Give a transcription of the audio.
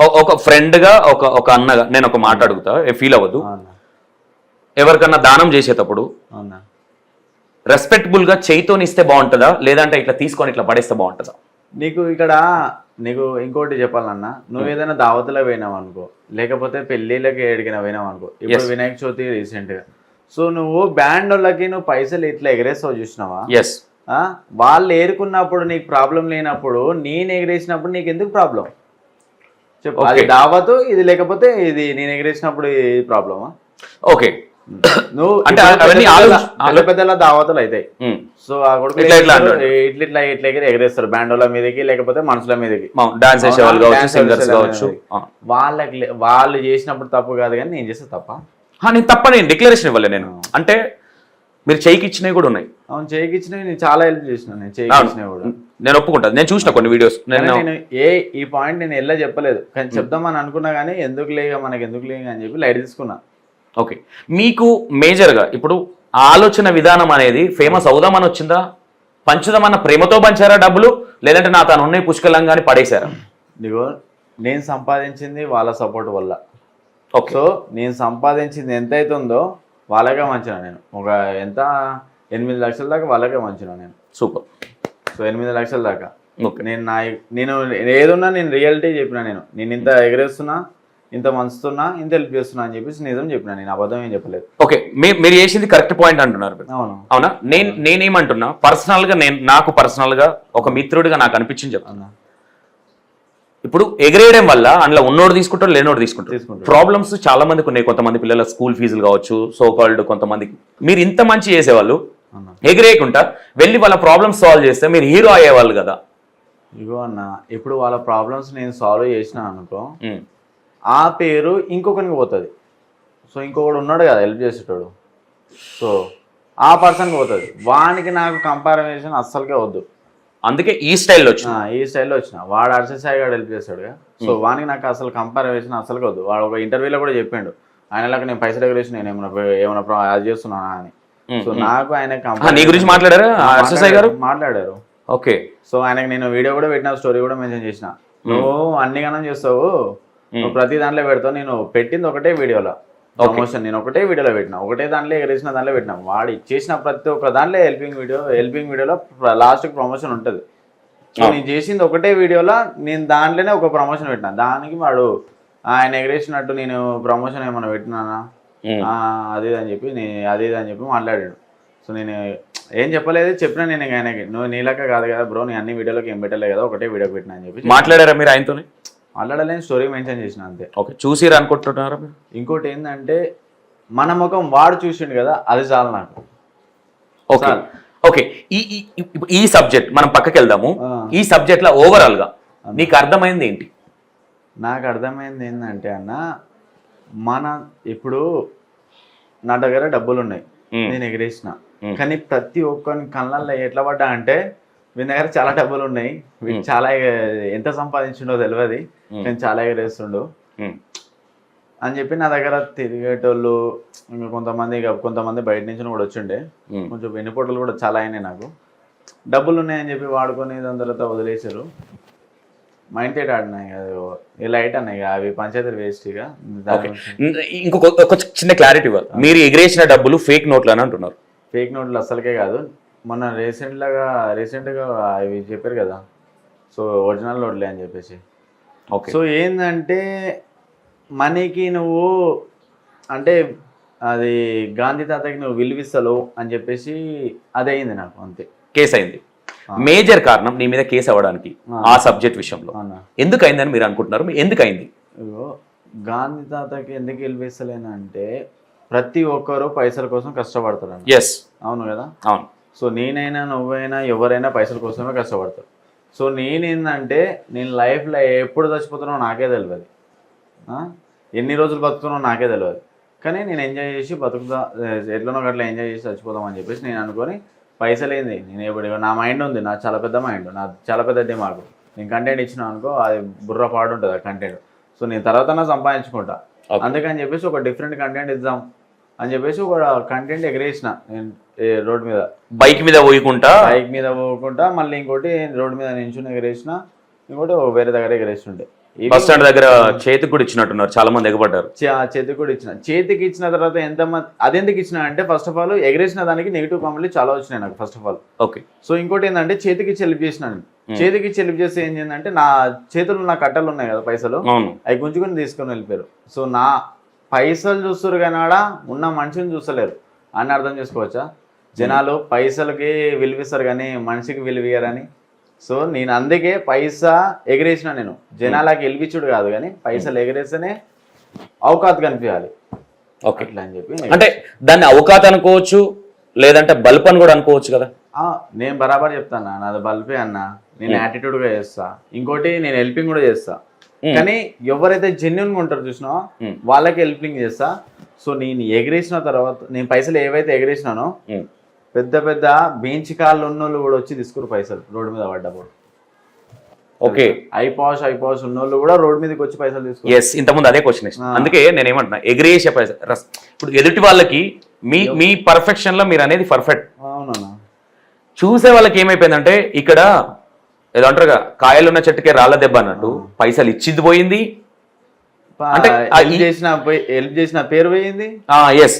ఒక ఫ్రెండ్గా ఒక ఒక అన్నగా నేను ఒక మాట అడుగుతా ఫీల్ అవ్వద్దు. ఎవరికన్నా దానం చేసేటప్పుడు అవునా? రెస్పెక్టబుల్గా చేయితోని ఇస్తే బాగుంటుందా లేదంటే ఇట్లా తీసుకొని ఇట్లా పడేస్తే బాగుంటుందా నీకు ఇక్కడ నీకు ఇంకోటి చెప్పాలన్నా నువ్వు ఏదైనా దావతులో పోయినావు అనుకో లేకపోతే పెళ్ళిళ్ళకి ఎడిగిన పోయినావు అనుకో ఇప్పుడు. వినాయక చవితి రీసెంట్గా సో నువ్వు బ్యాండ్ వాళ్ళకి నువ్వు పైసలు ఇట్లా ఎగరేస్తావు చూసినావా? ఎస్? వాళ్ళు ఏరుకున్నప్పుడు నీకు ప్రాబ్లం లేనప్పుడు నేను ఎగరేసినప్పుడు నీకు ఎందుకు ప్రాబ్లం? చెప్పు. దావతు ఇది లేకపోతే ఇది నేను ఎగరేసినప్పుడు ఇది ప్రాబ్లమా? ఓకే నువ్వు అంటే అవన్నీ పెద్ద పెద్దల దావతులు అవుతాయి సో ఆ కొడుకు ఇట్లా ఇట్లా ఇట్లా ఎగిరి ఎగరేస్తారు. బ్యాండోల మీదకి లేకపోతే మనుషుల మీదకి. డాన్స్? కావచ్చు సింగర్స్ కావచ్చు. వాళ్ళకి వాళ్ళు చేసినప్పుడు తప్పు కాదు కానీ నేను చేస్తే తప్ప. నేను తప్ప నేను డిక్లరేషన్ ఇవ్వలే నేను. అంటే మీరు చేయికి ఇచ్చినవి కూడా ఉన్నాయి. అవును చేయికిచ్చినవి నేను చాలా హెల్ప్ చేసిన నేను. చేయికిచ్చినవి కూడా. నేను ఒప్పుకుంటాను. నేను చూసిన కొన్ని వీడియోస్. నేను ఏ ఈ పాయింట్ నేను ఎలా చెప్పలేదు. కానీ చెప్దామని అనుకున్నా కానీ ఎందుకు లేక మనకి ఎందుకు లేక అని చెప్పి లైట్ తీసుకున్నా. ఓకే. మీకు మేజర్గా ఇప్పుడు ఆలోచన విధానం అనేది ఫేమస్ అవుదామని వచ్చిందా? పంచుదామన్న ప్రేమతో పంచారా డబ్బులు? లేదంటే నా తను ఉన్నాయి పుష్కలంగా అని పడేశారా? ఇదిగో నేను సంపాదించింది వాళ్ళ సపోర్ట్ వల్ల. ఓకే. సో నేను సంపాదించింది ఎంత అవుతుందో వాళ్ళకే మంచిన నేను. ఒక ఎంత? ఎనిమిది లక్షల దాకా వాళ్ళకే మంచిన నేను. సూపర్. సో ఎనిమిది లక్షల దాకా. నేను నా నేను ఏదున్నా నేను రియాలిటీ చెప్పిన నేను. నేను ఇంత ఎగరేస్తున్నా ఇంత మంచుతున్నా ఇంత హెల్ప్ చేస్తున్నా అని చెప్పేసి నిజం చెప్పిన నేను. అబద్ధం ఏం చెప్పలేదు. ఓకే. మీ- మీరు చేసింది కరెక్ట్ పాయింట్ అంటున్నారు. అవును. అవునా? నేను నేనేమంటున్నా? పర్సనల్గా నేను నాకు పర్సనల్గా ఒక మిత్రుడిగా నాకు అనిపించింది చెప్తాను అన్నా ఇప్పుడు ఎగరేయడం వల్ల అందులో ఉన్నోడు తీసుకుంటాడు లేనోడు తీసుకుంటాడు. ప్రాబ్లమ్స్ చాలా మందికి ఉన్నాయి. కొంతమంది పిల్లల స్కూల్ ఫీజులు కావచ్చు సో కాల్డ్ కొంతమందికి. మీరు ఇంత మంచి చేసేవాళ్ళు అన్నా ఎగిరేయకుండా వెళ్ళి వాళ్ళ ప్రాబ్లమ్స్ సాల్వ్ చేస్తే మీరు హీరో అయ్యేవాళ్ళు కదా. ఇగో అన్న ఇప్పుడు వాళ్ళ ప్రాబ్లమ్స్ నేను సాల్వ్ చేసిన అనుకో. ఆ పేరు ఇంకొకరికి పోతుంది. సో ఇంకొకడు ఉన్నాడు కదా హెల్ప్ చేసేటోడు. సో ఆ పర్సన్కి పోతుంది. వానికి నాకు కంపారిజన్ అస్సలకే వద్దు. అందుకే ఈ స్టైల్లో వచ్చింది. ఆ, ఈ స్టైల్లో వచ్చిన. వాడు అర్షద్ సాయి గారు హెల్ప్ చేస్తాడుగా సో వానికి నాకు అసలు కంపారిజన్ అసలుకి వద్దు. వాడు ఒక ఇంటర్వ్యూలో కూడా చెప్పిండు. ఆయనలాగా నేను పైసలు ఎగరేసి నేను ఏమైనా ఏమైనా అది చేస్తున్నానా అని. సో. నాకు ఆయన నీ గురించి మాట్లాడారా? సాయి గారు? మాట్లాడారు. ఓకే. సో ఆయనకి నేను వీడియో కూడా పెట్టిన స్టోరీ కూడా మెన్షన్ చేసిన. నువ్వు అన్ని గణం చేస్తావు. నువ్వు ప్రతి దాంట్లో పెడతావు. నేను పెట్టింది ఒకటే వీడియోలో ప్రమోషన్ నేను ఒకటే వీడియోలో పెట్టిన. ఒకటే దాంట్లో ఎగరేసిన దాంట్లో పెట్టిన. వాడు ఇచ్చేసిన ప్రతి ఒక్క దాంట్లో హెల్పింగ్ వీడియో హెల్పింగ్ వీడియోలో లాస్ట్ ప్రమోషన్ ఉంటుంది. నేను చేసింది ఒకటే వీడియోలో నేను దాంట్లోనే ఒక ప్రమోషన్ పెట్టిన. దానికి వాడు ఆయన ఎగరేసినట్టు నేను ప్రమోషన్ ఏమైనా పెట్టినానా. ఆ, అది అని చెప్పి నేను అది అని చెప్పి మాట్లాడాడు. సో నేను ఏం చెప్పలేదు చెప్పినా నేను ఆయనకి నువ్వు నీలక కాదు కదా బ్రో నేను అన్ని వీడియోలోకి ఏం పెట్టలేదు కదా ఒకటే వీడియో పెట్టినా అని చెప్పి మాట్లాడారా మీరు ఆయనతోని? మాట్లాడలేని స్టోరీ మెన్షన్ చేసిన అంతే. ఓకే చూసిరా అనుకుంటున్నారా ఇంకోటి ఏంటంటే మన ముఖం వాడు చూసిండు కదా అది చాలు నాకు. ఓకే. ఓకే. ఈ ఈ- సబ్జెక్ట్ మనం పక్కకి వెళ్దాము. ఈ సబ్జెక్ట్లో ఓవరాల్గా నీకు అర్థమైంది ఏంటి? నాకు అర్థమైంది ఏంటంటే అన్న మన ఇప్పుడు నా దగ్గర డబ్బులు ఉన్నాయి. నేను ఎగిరేసిన. కానీ ప్రతి ఒక్కరి కళ్ళల్లో ఎట్లా పడ్డా అంటే వీని దగ్గర చాలా డబ్బులు ఉన్నాయి. వీడు చాలా ఎంత సంపాదించిండో తెలియదు కానీ చాలా ఎగరేస్తుండు. అని చెప్పి నా దగ్గర తిరిగేటోళ్ళు ఇంకా కొంతమంది ఇక కొంతమంది బయట నుంచి కూడా వచ్చిండే. కొంచెం వెన్నుపోటలు కూడా చాలా అయినాయి నాకు. డబ్బులు ఉన్నాయని చెప్పి వాడుకొని దాని తర్వాత వదిలేశారు. మైండ్ సెట్ ఆడినాయి లైట్ అన్నాయి అవి పంచాయతీ వేస్ట్ ఇక. ఇంకొక చిన్న క్లారిటీ ఇవ్వాలి. మీరు ఎగిరేసిన డబ్బులు ఫేక్ నోట్లు అని అంటున్నారు. ఫేక్ నోట్లు అస్సలకే కాదు. మొన్న రీసెంట్ లాగా రీసెంట్గా అవి చెప్పారు కదా. సో ఒరిజినల్ నోట్లే అని చెప్పేసి. ఓకే. సో ఏంటంటే మనీకి నువ్వు అంటే అది గాంధీ తాతకి నువ్వు విలువిస్తలేవు అని చెప్పేసి అదే అయింది నాకు అంతే. కేసు అయింది మేజర్ కారణం నీ మీద కేసు అవ్వడానికి ఆ. సబ్జెక్ట్ విషయంలో. ఎందుకు అయిందని మీరు అనుకుంటున్నారు? ఎందుకు అయింది గాంధీ తాతకి ఎందుకు విలువిస్తలేనంటే ప్రతి ఒక్కరు పైసల కోసం కష్టపడతారు. ఎస్ అవును కదా? అవును. సో నేనైనా నువ్వైనా ఎవరైనా పైసల కోసమే కష్టపడతారు సో నేనేందంటే నేను లైఫ్లో ఎప్పుడు చచ్చిపోతున్నానో నాకే తెలియదు? ఎన్ని రోజులు బతుకుతున్నానో నాకే తెలియదు కానీ నేను ఎంజాయ్ చేసి బతుకుతా ఎట్లనో గట్లా ఎంజాయ్ చేసి చచ్చిపోదాం అని చెప్పేసి నేను అనుకొని పైసలు ఏంది నేను ఇప్పుడు నా మైండ్ ఉంది నా చాలా పెద్ద మైండ్ నా చాలా పెద్ద డిమాండ్ నేను కంటెంట్ ఇచ్చిన అనుకో అది బుర్ర పాడు ఉంటుంది ఆ కంటెంట్ సో నేను తర్వాత సంపాదించుకుంటా. అందుకని చెప్పేసి ఒక డిఫరెంట్ కంటెంట్ ఇద్దాం. అని చెప్పేసి ఒక కంటెంట్ ఎగరేసిన నేను రోడ్ మీద. బైక్ మీద పోయకుండా బైక్ మీద పోకుండా మళ్ళీ ఇంకోటి రోడ్ మీద నించుని ఎగరేసిన ఇంకోటి వేరే దగ్గర ఎగరేస్తుండే. బస్ స్టాండ్ దగ్గర చేతికి కూడా ఇచ్చినట్టున్నారు చాలా మంది ఎగబడ్డారు. చేతికి కూడా ఇచ్చిన. చేతికి ఇచ్చిన తర్వాత ఎంత మంది అదెందుకు ఇచ్చిన అంటే ఫస్ట్ ఆఫ్ ఆల్ ఎగరేసిన దానికి నెగిటివ్ కామెంట్లు చాలా వచ్చినాయి నాకు first of all okay. So ఇంకోటి ఏంటంటే చేతికి చెల్లిప్ చేసిన నేను. చేతికి చెల్లిప్ చేస్తే ఏం చేసిందంటే నా చేతుల్లో నా కట్టలు ఉన్నాయి కదా పైసలు అవి గుంజుకొని తీసుకొని వెళ్ళిపోయారు. సో నా పైసలు చూస్తారు కానీ ఉన్న మనిషిని చూస్తలేరు. అని అర్థం చేసుకోవచ్చా? జనాలు పైసలకి విలువిస్తారు కానీ మనిషికి విలువియరని సో నేను అందుకే పైసా ఎగిరేసిన నేను. జనాలకి ఎలిపించుడు కాదు కానీ పైసలు ఎగిరేస్తేనే అవకాశం కనిపించాలి. ఓకే. అట్లా అని చెప్పి అంటే దాన్ని అవకాత అనుకోవచ్చు లేదంటే బల్బ్ అని కూడా అనుకోవచ్చు కదా? నేను బరాబర్ చెప్తాను? నాది బల్పే అన్న. నేను యాటిట్యూడ్గా చేస్తా. ఇంకోటి నేను హెల్పింగ్ కూడా చేస్తా. Hmm. కానీ ఎవరైతే జెన్యున్గా ఉంటారో చూసినా Hmm. వాళ్ళకి హెల్పింగ్ చేస్తా. సో నేను ఎగిరేసిన తర్వాత నేను పైసలు ఏవైతే ఎగిరేసినానో ఉమ్. పెద్ద పెద్ద బెంచ్ కాళ్ళు ఉన్నోళ్ళు కూడా వచ్చి తీసుకురు పైసలు రోడ్డు మీద పడ్డప్పుడు. ఓకే ఐ పాష్ ఐ పాష్ ఉన్నోళ్ళు కూడా రోడ్డు మీదకి వచ్చి పైసలు తీసుకురు. ఎస్ ఇంతకుముందు అదే క్వశ్చన్. అందుకే నేను ఏమంటున్నా ఎగ్రేసే పైస రస్ ఇప్పుడు ఎదుటి వాళ్ళకి మీ మీ పర్ఫెక్షన్లో మీరు అనేది పర్ఫెక్ట్ అవునన్నా. చూసే వాళ్ళకి ఏమైపోయిందంటే ఇక్కడ ఏదో అంటారుగా కాయలున్న చెట్టుకే రాళ్ళ దెబ్బ అన్నట్టు పైసలు ఇచ్చింది పోయింది. అంటే చేసిన హెల్ప్ చేసిన పేరు పోయింది? ఎస్